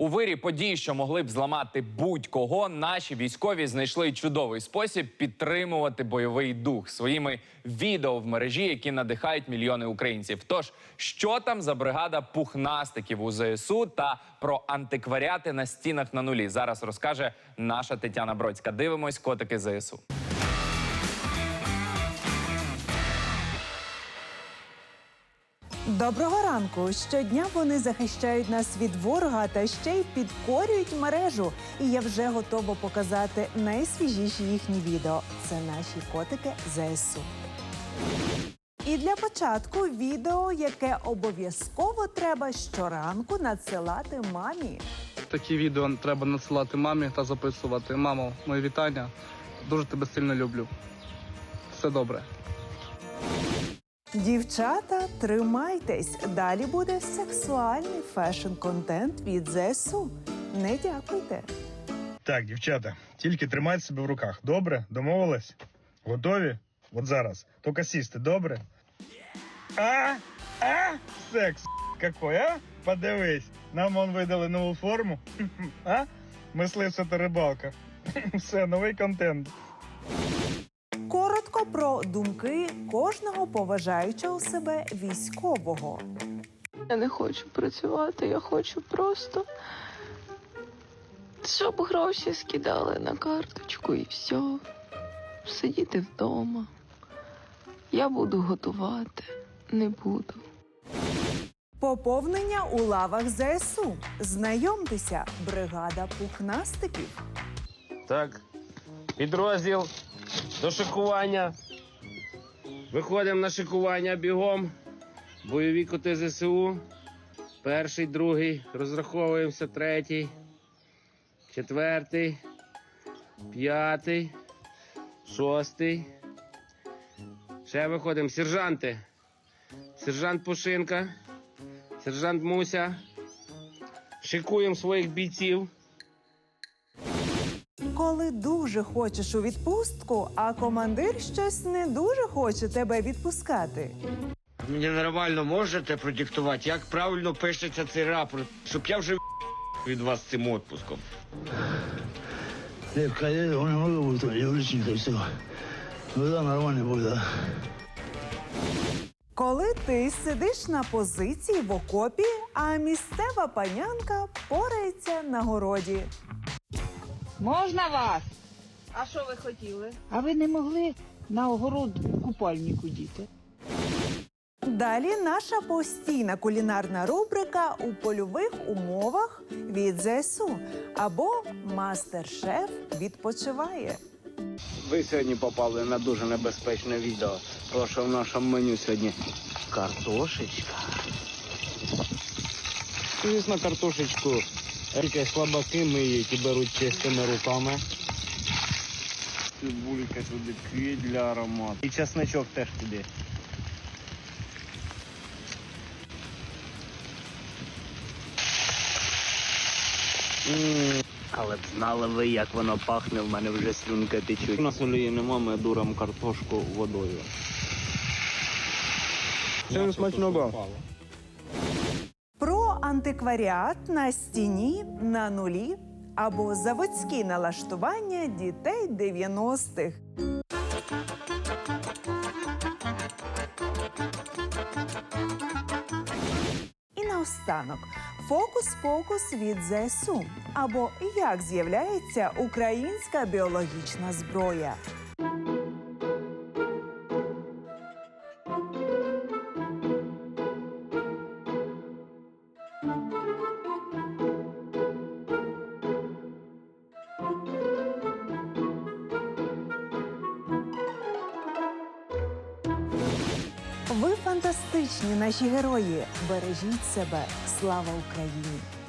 У вирі подій, що могли б зламати будь-кого, наші військові знайшли чудовий спосіб підтримувати бойовий дух своїми відео в мережі, які надихають мільйони українців. Тож, що там за бригада пухнастиків у ЗСУ та про антикваріати на стінах на нулі зараз розкаже наша Тетяна Бродська. Дивимось котики ЗСУ. Доброго ранку! Щодня вони захищають нас від ворога та ще й підкорюють мережу. І я вже готова показати найсвіжіші їхні відео. Це наші котики ЗСУ. І для початку відео, яке обов'язково треба щоранку надсилати мамі. Такі відео треба надсилати мамі та записувати. Мамо, мої вітання. Дуже тебе сильно люблю. Все добре. Дівчата, тримайтесь! Далі буде сексуальний фешн-контент від ЗСУ. Не дякуйте. Так, дівчата, тільки тримайте себе в руках. Добре? Домовились? Готові? От зараз. Тільки сісти, добре? А? А? Секс какой, а? Подивись. Нам он видали нову форму. А? Мисливця та рибалка. Все, новий контент. Коротко про думки кожного поважаючого себе військового. Я не хочу працювати, я хочу просто, щоб гроші скидали на карточку і все. Сидіти вдома. Я буду готувати, не буду. Поповнення у лавах ЗСУ. Знайомтеся, бригада пухнастиків. Так, підрозділ до шикування. Виходимо на шикування бігом. Бойові коти ЗСУ. Перший, другий. Розраховуємося, третій, четвертий, п'ятий, шостий. Ще виходимо. Сержанти. Сержант Пушинка, сержант Муся. Шикуємо своїх бійців. Коли дуже хочеш у відпустку, а командир щось не дуже хоче тебе відпускати. Мені нормально можете продиктувати, як правильно пишеться цей рапорт, щоб я вже від вас цим відпуском. Я все. Ну да, нормально будет. Коли ти сидиш на позиції в окопі, а місцева панянка порається на городі. Можна вас? А що ви хотіли? А ви не могли на огород купальнику діти? Далі наша постійна кулінарна рубрика у польових умовах від ЗСУ або Мастер-шеф відпочиває. Ви сьогодні попали на дуже небезпечне відео. Тому що в нашому меню сьогодні картошечка. Звісно, картошечку тільки слабаки миють і беруть чистими руками. Цибулька туди квіт для аромату. І чесничок теж туди. М, Але б знали ви, як воно пахне, в мене вже слюнка течуть. У нас олії нема, ми дуримо картошку водою. Всім смачного. Антикваріат на стіні на нулі або заводські налаштування дітей 90-х. І наостанок фокус-покус від ЗСУ або як з'являється українська біологічна зброя. Фантастичні наші герої. Бережіть себе. Слава Україні!